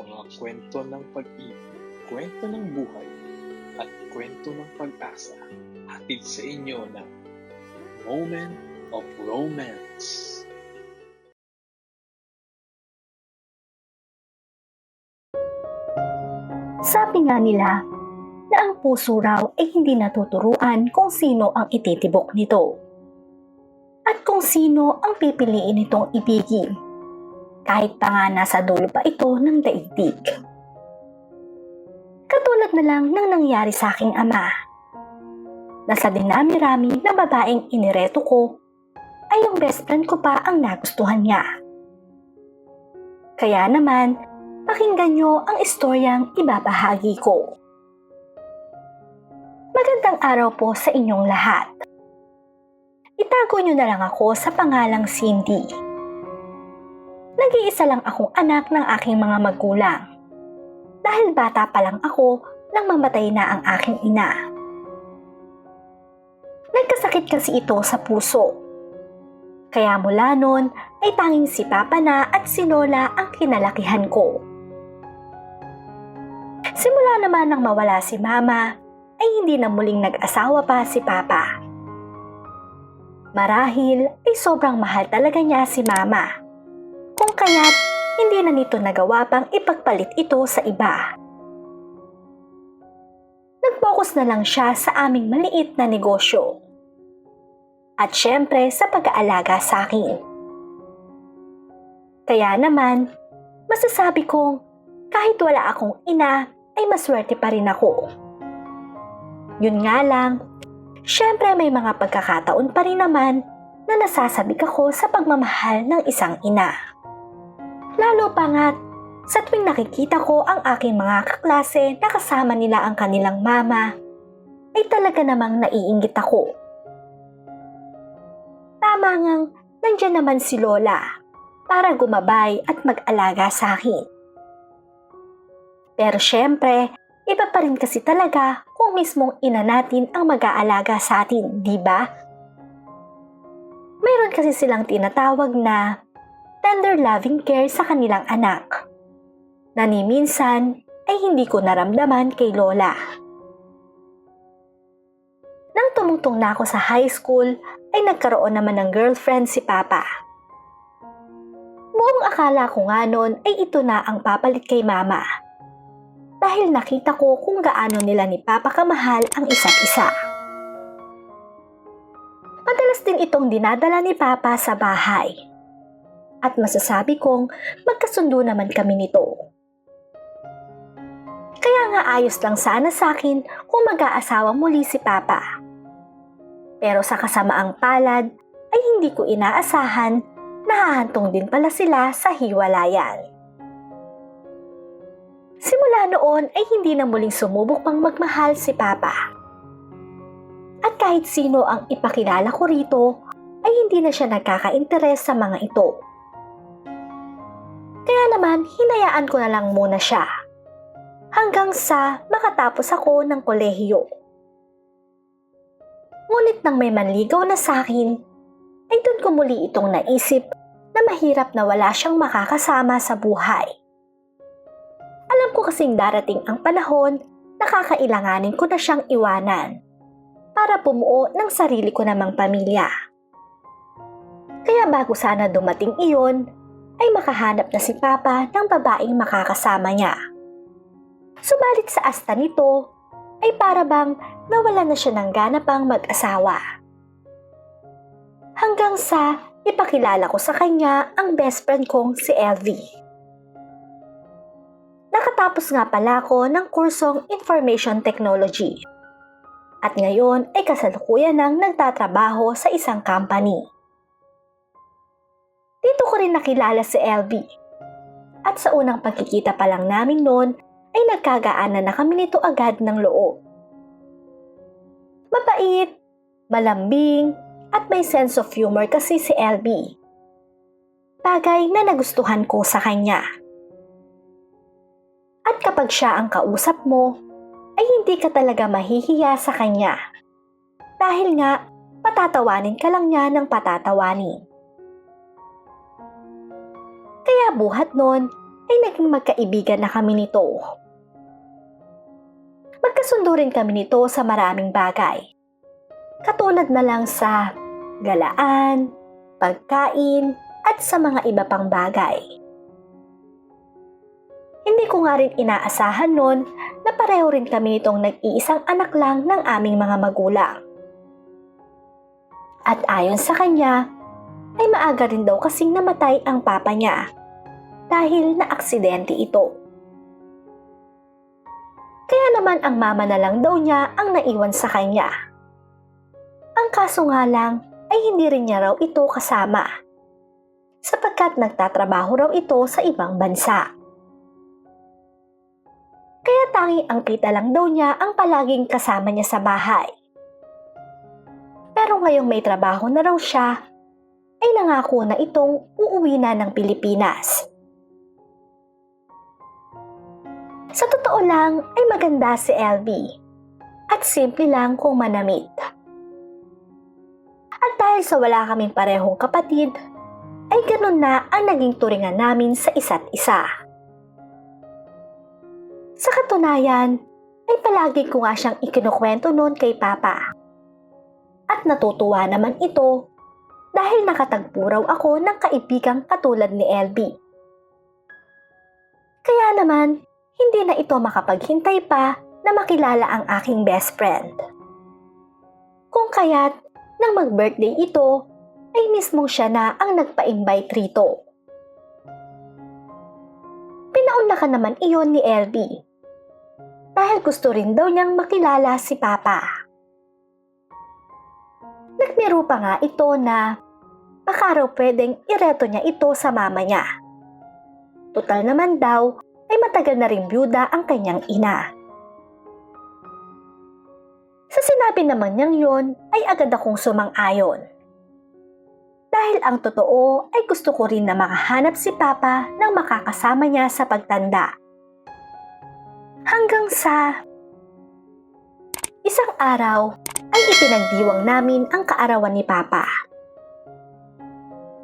mga kwento ng pag-ibig, kwento ng buhay, at kwento ng pag-asa hatid sa inyo ng Moment of Romance. Sabi nga nila na ang puso raw ay hindi natuturuan kung sino ang ititibok nito. At kung sino ang pipiliin nitong ibigin. Kahit pa nga nasa dulo pa ito ng daigdig. Katulad na lang ng nangyari sa aking ama. Nasa dinami-rami na babaeng inireto ko ay yung best friend ko pa ang nagustuhan niya. Kaya naman, pakinggan nyo ang istoryang ibabahagi ko. Magandang araw po sa inyong lahat. Itago nyo na lang ako sa pangalang Cindy. Nag-iisa lang akong anak ng aking mga magulang. Dahil bata pa lang ako nang mamatay na ang aking ina. Nagkasakit kasi ito sa puso. Kaya mula noon ay tanging si Papa na at si Lola ang kinalakihan ko. Simula naman nang mawala si Mama, ay hindi na muling nag-asawa pa si Papa. Marahil ay sobrang mahal talaga niya si Mama. Kaya't hindi na nito nagawa pang ipagpalit ito sa iba. Nag-focus na lang siya sa aming maliit na negosyo. At syempre sa pag-aalaga sa akin. Kaya naman, masasabi kong kahit wala akong ina ay maswerte pa rin ako. Yun nga lang, syempre may mga pagkakataon pa rin naman na nasasabik ako sa pagmamahal ng isang ina. Lalo pa nga't sa tuwing nakikita ko ang aking mga kaklase na kasama nila ang kanilang mama, ay talaga namang naiinggit ako. Tama ngang nandyan naman si Lola para gumabay at mag-alaga sa akin. Pero syempre, iba pa rin kasi talaga kung mismong ina natin ang mag-aalaga sa atin, di ba? Mayroon kasi silang tinatawag na tender loving care sa kanilang anak. Na ni minsan ay hindi ko naramdaman kay Lola. Nang tumungtong na ako sa high school, ay nagkaroon naman ng girlfriend si Papa. Buong akala ko nga noon ay ito na ang papalit kay Mama dahil nakita ko kung gaano nila ni Papa kamahal ang isa't isa. Madalas din itong dinadala ni Papa sa bahay. At masasabi kong magkasundo naman kami nito. Kaya nga ayos lang sana sa akin kung mag-aasawa muli si Papa. Pero sa kasamaang palad ay hindi ko inaasahan na hahantong din pala sila sa hiwalayan. Simula noon ay hindi na muling sumubok pang magmahal si Papa. At kahit sino ang ipakilala ko rito, ay hindi na siya nagkaka-interes sa mga ito. Kaya naman, hinayaan ko na lang muna siya. Hanggang sa makatapos ako ng kolehiyo. Ngunit nang may manligaw na sa akin, ay doon ko muli itong naisip na mahirap na wala siyang makakasama sa buhay. Alam ko kasing darating ang panahon na kakailanganin ko na siyang iwanan para bumuo ng sarili ko namang pamilya. Kaya bago sana dumating iyon, ay makahanap na si Papa ng babaeng makakasama niya. Subalit sa asta nito, ay para bang nawala na siya ng gana pang mag-asawa. Hanggang sa ipakilala ko sa kanya ang best friend kong si Elvie. Nakatapos nga pala ako ng kursong Information Technology. At ngayon ay kasalukuyan nang nagtatrabaho sa isang company. Dito ko rin nakilala si LB. At sa unang pagkikita pa lang namin noon ay nagkagaanan na kami nito agad ng loob. Mabait, malambing, at may sense of humor kasi si LB. Bagay na nagustuhan ko sa kanya. At kapag siya ang kausap mo, ay hindi ka talaga mahihiya sa kanya. Dahil nga, patatawanin ka lang niya ng patatawanin. Buhat nun, ay naging magkaibigan na kami nito. Magkasundo rin kami nito sa maraming bagay. Katulad na lang sa galaan, pagkain, at sa mga iba pang bagay. Hindi ko nga rin inaasahan noon na pareho rin kami nitong nag-iisang anak lang ng aming mga magulang. At ayon sa kanya, ay maaga rin daw kasing namatay ang papa niya dahil na aksidente ito. Kaya naman ang mama na lang daw niya ang naiwan sa kanya. Ang kaso nga lang ay hindi rin niya raw ito kasama sapagkat nagtatrabaho raw ito sa ibang bansa. Kaya tangi ang kita lang daw niya ang palaging kasama niya sa bahay. Pero ngayong may trabaho na raw siya, ay nangako na itong uuwi na ng Pilipinas. Sa totoo lang ay maganda si LB at simple lang kung manamit. At dahil sa wala kaming parehong kapatid, ay ganun na ang naging turingan namin sa isa't isa. Sa katunayan, ay palagi ko nga siyang ikinukwento noon kay Papa. At natutuwa naman ito dahil nakatagpo raw ako ng kaibigang katulad ni LB. Kaya naman, hindi na ito makapaghintay pa na makilala ang aking best friend. Kung kaya't, nang mag-birthday ito, ay mismo siya na ang nagpa-invite rito. Pinauna ka naman iyon ni LB. Dahil gusto rin daw niyang makilala si Papa. Nagmiro pa nga ito na baka raw pwedeng ireto niya ito sa mama niya. Total naman daw ay matagal na rin byuda ang kanyang ina. Sa sinabi naman niyang yon ay agad akong sumang-ayon. Dahil ang totoo ay gusto ko rin na makahanap si Papa ng makakasama niya sa pagtanda. Hanggang sa isang araw ay ipinagdiwang namin ang kaarawan ni Papa.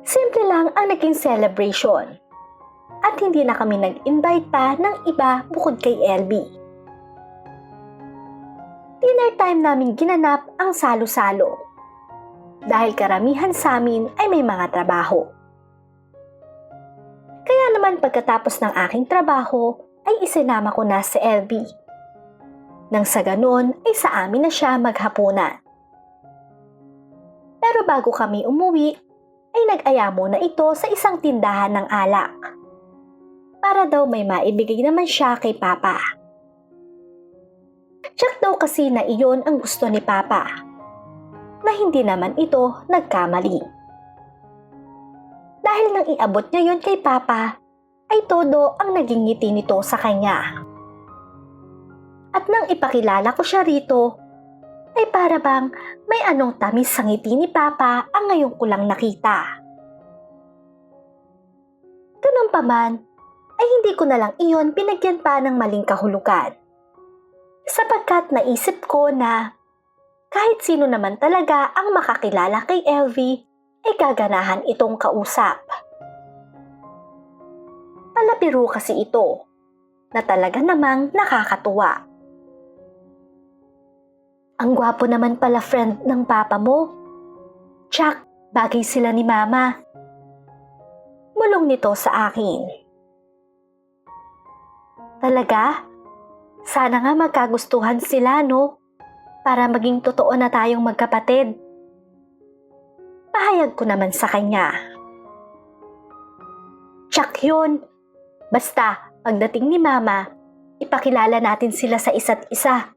Simple lang ang naging celebration at hindi na kami nag-invite pa ng iba bukod kay LB. Dinner time namin ginanap ang salo-salo dahil karamihan sa amin ay may mga trabaho. Kaya naman pagkatapos ng aking trabaho ay isinama ko na si LB. Nang sa ganon ay sa amin na siya maghapunan. Pero bago kami umuwi, ay nag-aya muna ito sa isang tindahan ng alak. Para daw may maibigay naman siya kay Papa. Check daw kasi na iyon ang gusto ni Papa na hindi naman ito nagkamali. Dahil nang iabot niya yon kay Papa, ay todo ang naging ngiti nito sa kanya. At nang ipakilala ko siya rito, ay para bang may anong tamis sa ngiti ni Papa ang ngayon ko lang nakita. Ganun pa man, ay hindi ko na lang iyon pinagyan pa ng maling kahulugan. Sapagkat naisip ko na kahit sino naman talaga ang makakilala kay LV ay gaganahan itong kausap. Palabiro kasi ito na talaga namang nakakatuwa. Ang gwapo naman pala friend ng papa mo. Chuck, bagay sila ni mama. Mulong nito sa akin. Talaga? Sana nga magkagustuhan sila, no? Para maging totoo na tayong magkapatid. Pahayag ko naman sa kanya. Chuck yun. Basta, pagdating ni Mama, ipakilala natin sila sa isa't isa.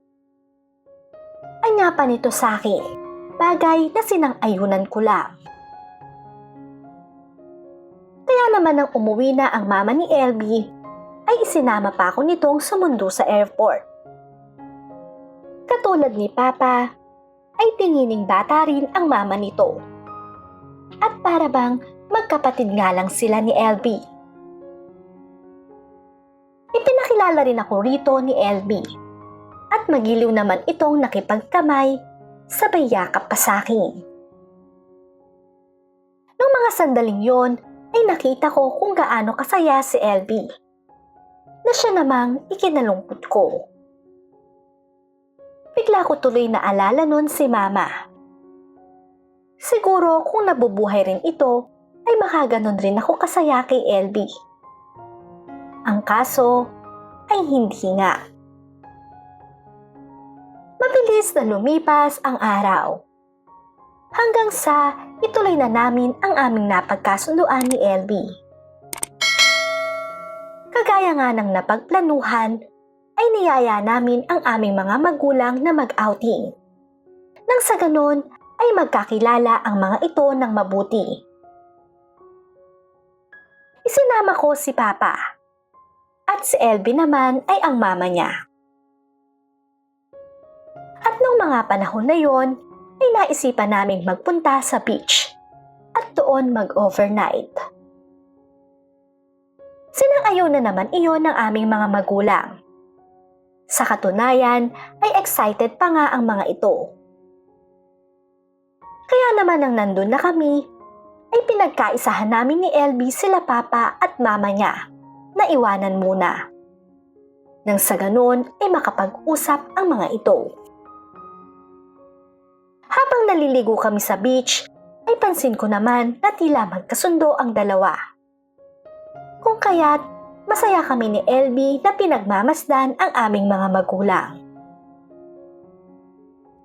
Anya pa nito sa akin, bagay na sinang-ayunan ko lang. Kaya naman nang umuwi na ang mama ni LB, ay isinama pa ako nitong sumundo sa airport. Katulad ni Papa, ay tingining bata rin ang mama nito. At para bang magkapatid nga lang sila ni LB. Ipinakilala rin ako rito ni LB. At magiliw naman itong nakipagkamay, sabay yakap pa sa akin. Nung mga sandaling yon, ay nakita ko kung gaano kasaya si LB. Na siya namang ikinalungkot ko. Bigla ko tuloy na alala nun si mama. Siguro kung nabubuhay rin ito, ay makaganon rin ako kasaya kay LB. Ang kaso ay hindi nga. Mabilis na lumipas ang araw. Hanggang sa ituloy na namin ang aming napagkasunduan ni LB. Kagaya nga ng napagplanuhan, ay niyaya namin ang aming mga magulang na mag-outing. Nang sa ganon, ay magkakilala ang mga ito ng mabuti. Isinama ko si Papa. At si Elby naman ay ang mama niya. At nung mga panahon na yon, ay naisipan naming magpunta sa beach at doon mag-overnight. Sinang-ayaw na naman iyon ng aming mga magulang. Sa katunayan ay excited pa nga ang mga ito. Kaya naman nang nandun na kami, ay pinagkaisahan namin ni LB sila papa at mama niya na iwanan muna. Nang sa ganun ay makapag-usap ang mga ito. Habang naliligo kami sa beach, ay pansin ko naman na tila magkasundo ang dalawa. Kung kaya't masaya kami ni LB na pinagmamasdan ang aming mga magulang.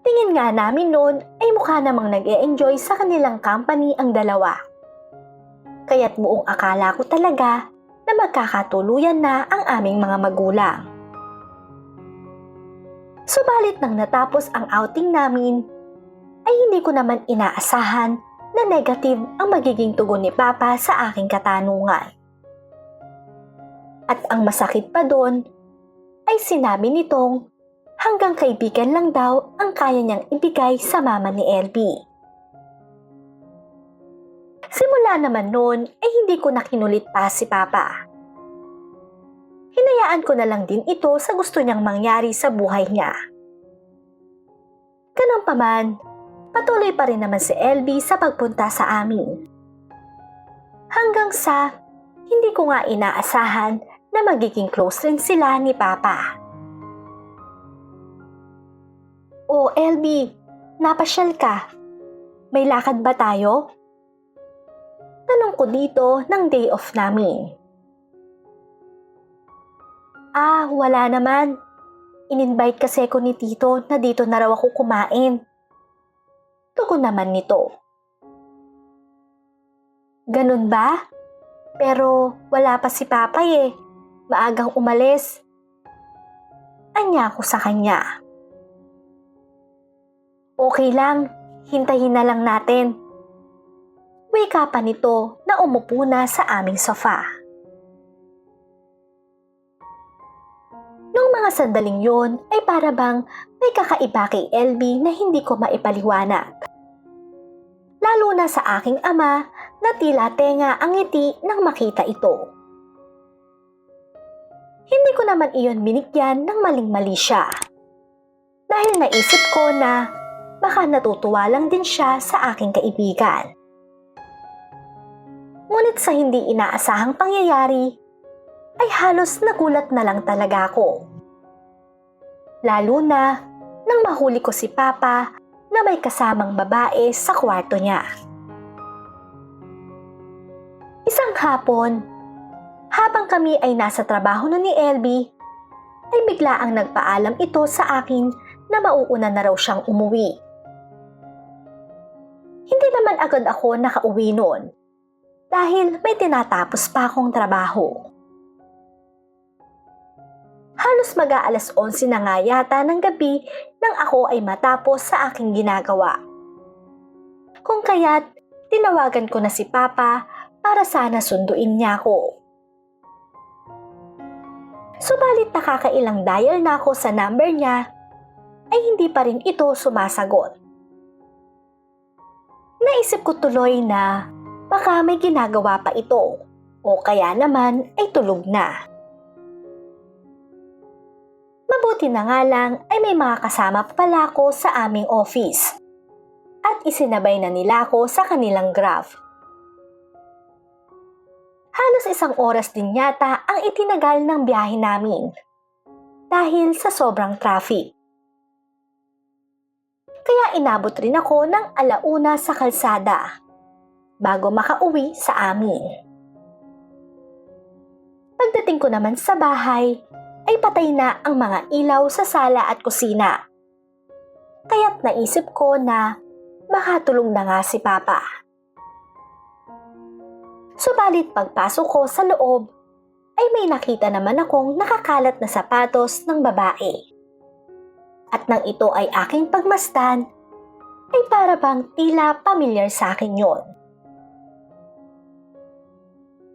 Tingin nga namin noon ay mukha namang nag enjoy sa kanilang company ang dalawa. Kaya't buong akala ko talaga na magkakatuluyan na ang aming mga magulang. Subalit nang natapos ang outing namin, ay hindi ko naman inaasahan na negative ang magiging tugon ni Papa sa aking katanungan. At ang masakit pa doon, ay sinabi nitong hanggang kaibigan lang daw ang kaya niyang ibigay sa mama ni LB. Simula naman noon ay hindi ko nakinulit pa si Papa. Hinayaan ko na lang din ito sa gusto niyang mangyari sa buhay niya. Ganun pa man, patuloy pa rin naman si LB sa pagpunta sa amin. Hanggang sa hindi ko nga inaasahan na magiging close rin sila ni Papa. O LB, napasyal ka. May lakad ba tayo? Tanong ko dito ng day off namin. Ah, wala naman. In-invite kasi ko ni Tito na dito na raw ako kumain. Tugon naman nito. Ganun ba? Pero wala pa si Papay eh. Maagang umalis. Anya ko sa kanya. Okay lang, hintayin na lang natin. Wika pa nito na umupo na sa aming sofa. Nung mga sandaling yon ay para bang may kakaiba kay LB na hindi ko maipaliwanag. Lalo na sa aking ama na tila tenga ang ngiti nang makita ito. Hindi ko naman iyon binigyan ng maling-mali siya. Dahil naisip ko na baka natutuwa lang din siya sa aking kaibigan. Ngunit sa hindi inaasahang pangyayari, ay halos nagulat na lang talaga ako. Lalo na nang mahuli ko si Papa na may kasamang babae sa kwarto niya. Isang hapon, kami ay nasa trabaho na ni LB, ay bigla ang nagpaalam ito sa akin na mauuna na raw siyang umuwi. Hindi naman agad ako nakauwi noon dahil may tinatapos pa akong trabaho. Halos mag-aalas 11 na nga yata ng gabi nang ako ay matapos sa aking ginagawa. Kung kaya't, tinawagan ko na si Papa para sana sunduin niya ako. Subalit nakakailang dial na ako sa number niya, ay hindi pa rin ito sumasagot. Naisip ko tuloy na baka may ginagawa pa ito o kaya naman ay tulog na. Mabuti na nga lang ay may mga kasama pa pala ako sa aming office at isinabay na nila ako sa kanilang graph. Halos isang oras din yata ang itinagal ng biyahe namin dahil sa sobrang traffic. Kaya inabot rin ako ng alauna sa kalsada bago makauwi sa amin. Pagdating ko naman sa bahay, ay patay na ang mga ilaw sa sala at kusina. Kaya't naisip ko na makatulong na nga si Papa. Subalit pagpasok ko sa loob, ay may nakita naman akong nakakalat na sapatos ng babae. At nang ito ay aking pagmasdan, ay para bang tila pamilyar sa akin yon.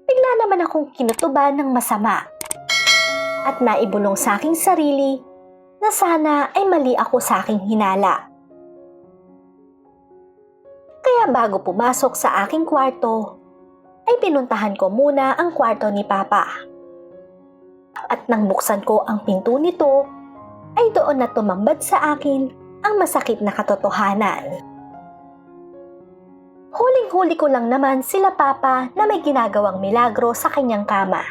Bigla naman akong kinutuban ng masama at naibulong sa aking sarili na sana ay mali ako sa aking hinala. Kaya bago pumasok sa aking kwarto, ay pinuntahan ko muna ang kwarto ni Papa. At nang buksan ko ang pinto nito, ay doon na tumambad sa akin ang masakit na katotohanan. Huling-huli ko lang naman sila Papa na may ginagawang milagro sa kanyang kama.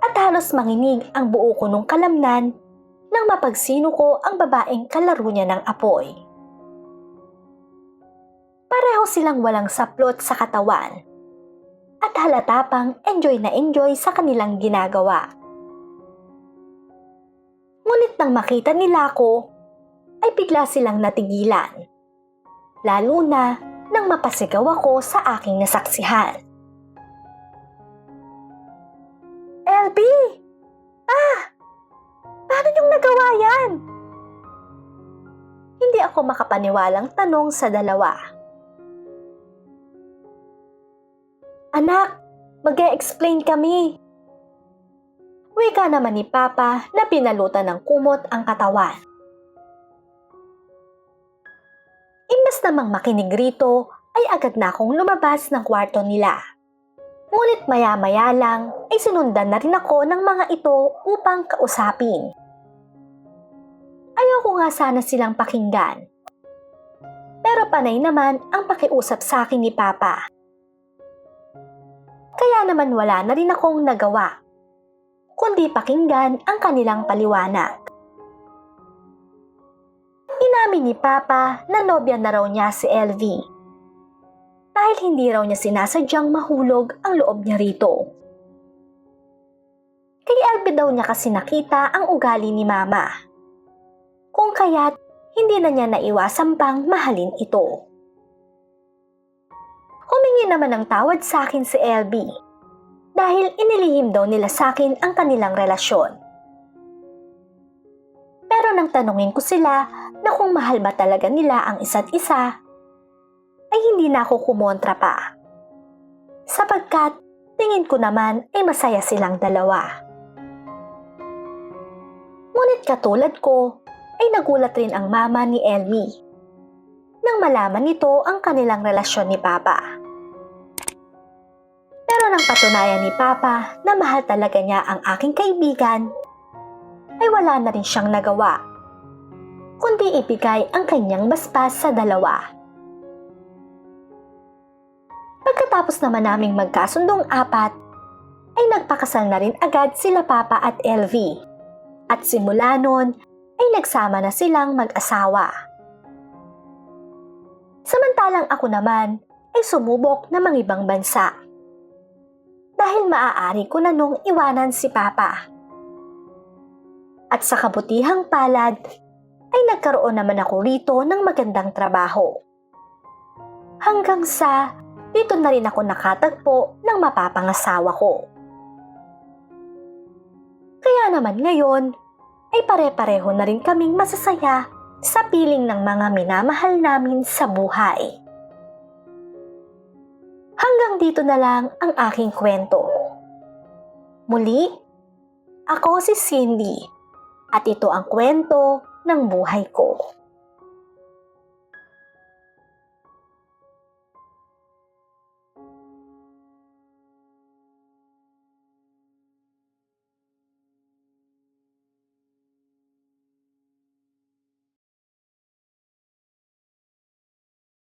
At halos manginig ang buo ko nung kalamnan nang mapagsino ko ang babaeng kalaro niya ng apoy. Pareho silang walang saplot sa katawan at halata pang enjoy na enjoy sa kanilang ginagawa. Ngunit nang makita nila ako, ay bigla silang natigilan. Lalo na nang mapasigaw ako sa aking nasaksihan. LB! Ah! Paano niyong nagawa yan? Hindi ako makapaniwalang tanong sa dalawa. Anak, mag explain kami. Wika naman ni Papa na pinalutan ng kumot ang katawan. Imbes namang makinig rito, ay agad na akong lumabas ng kwarto nila. Ngunit maya-maya lang ay sinundan na rin ako ng mga ito upang kausapin. Ayoko nga sana silang pakinggan. Pero panay naman ang pakiusap sa akin ni Papa. Kaya naman wala na rin akong nagawa, kundi pakinggan ang kanilang paliwanag. Inamin ni Papa na nobya na raw niya si LV. Dahil hindi raw niya sinasadyang mahulog ang loob niya rito. Kay LV daw niya kasi nakita ang ugali ni Mama. Kung kaya't hindi na niya naiwasan pang mahalin ito. Humingi naman ng tawad sa akin si LB dahil inilihim daw nila sa akin ang kanilang relasyon. Pero nang tanungin ko sila na kung mahal ba talaga nila ang isa't isa, ay hindi na ako kumontra pa. Sapagkat tingin ko naman ay masaya silang dalawa. Ngunit katulad ko, ay nagulat rin ang mama ni Elmi nang malaman nito ang kanilang relasyon ni Papa. Pero nang patunayan ni Papa na mahal talaga niya ang aking kaibigan, ay wala na rin siyang nagawa, kundi ibigay ang kanyang basbas sa dalawa. Pagkatapos naman naming magkasundong apat, ay nagpakasal na rin agad sila Papa at LV. At simula nun, ay nagsama na silang mag-asawa. Samantalang ako naman ay sumubok na mangibang bansa. Dahil maaari ko na nung iwanan si Papa. At sa kabutihang palad, ay nagkaroon naman ako rito ng magandang trabaho. Hanggang sa dito na rin ako nakatagpo ng mapapangasawa ko. Kaya naman ngayon, ay pare-pareho na rin kaming masasaya sa piling ng mga minamahal namin sa buhay. Dito na lang ang aking kwento. Muli, ako si Cindy at ito ang kwento ng buhay ko.